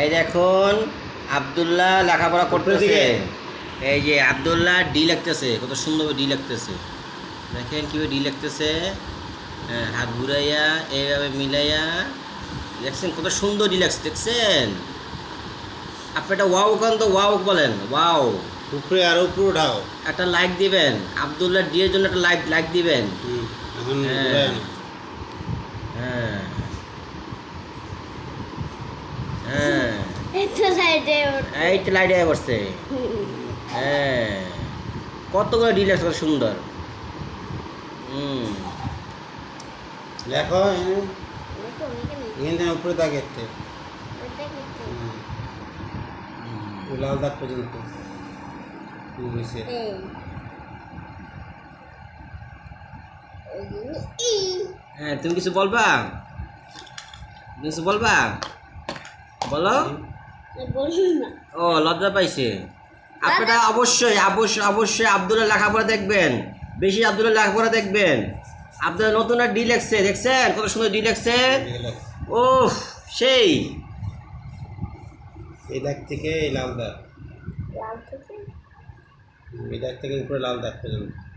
এই দেখুন আব্দুল্লাহ লেখাপড়া করতেছে। এই যে আব্দুল্লাহ ডি লিখতেছে কত সুন্দর ডি লিখতেছে। দেখেন কীভাবে ডি লিখতেছে। হ্যাঁ, হাত ঘুরাইয়া এইভাবে মিলাইয়া। দেখছেন কত সুন্দর ডি লিখছে দেখছেন? আপনি একটা ওয়াও কান তো ওয়াও বলেন ওয়াও। উপরে আর উপরে উঠাও। একটা লাইক দিবেন। আব্দুল্লাহ ডি এর জন্য একটা লাইক লাইক দিবেন। হ্যাঁ হ্যাঁ একটু সাইডে এই তো লাইট আয় করছে হ্যাঁ। কতগুলো ডিলেক্স কত সুন্দর। হুম। লেখো এখানে উপরে দাগ। ওই লাল দাগ পর্যন্ত হয়েছে। হ্যাঁ তুমি কিছু বলবা? তুমি কিছু বলবা? বলো। ও লজ্জা পাইছে। আপনারা অবশ্যই অবশ্যই অবশ্যই আব্দুল্লাহ লেখাপড়া দেখবেন। বেশি আব্দুল্লাহ লেখাপড়া দেখবেন। আব্দুল্লাহ নতুন আর ডি লেখছে দেখছেন? কত সুন্দর ডি লেখছে। ও সেই। এই দাগ থেকে এই লাল দাগ থেকে? এই দাগ থেকে উপরে লাল দাগ পর্যন্ত।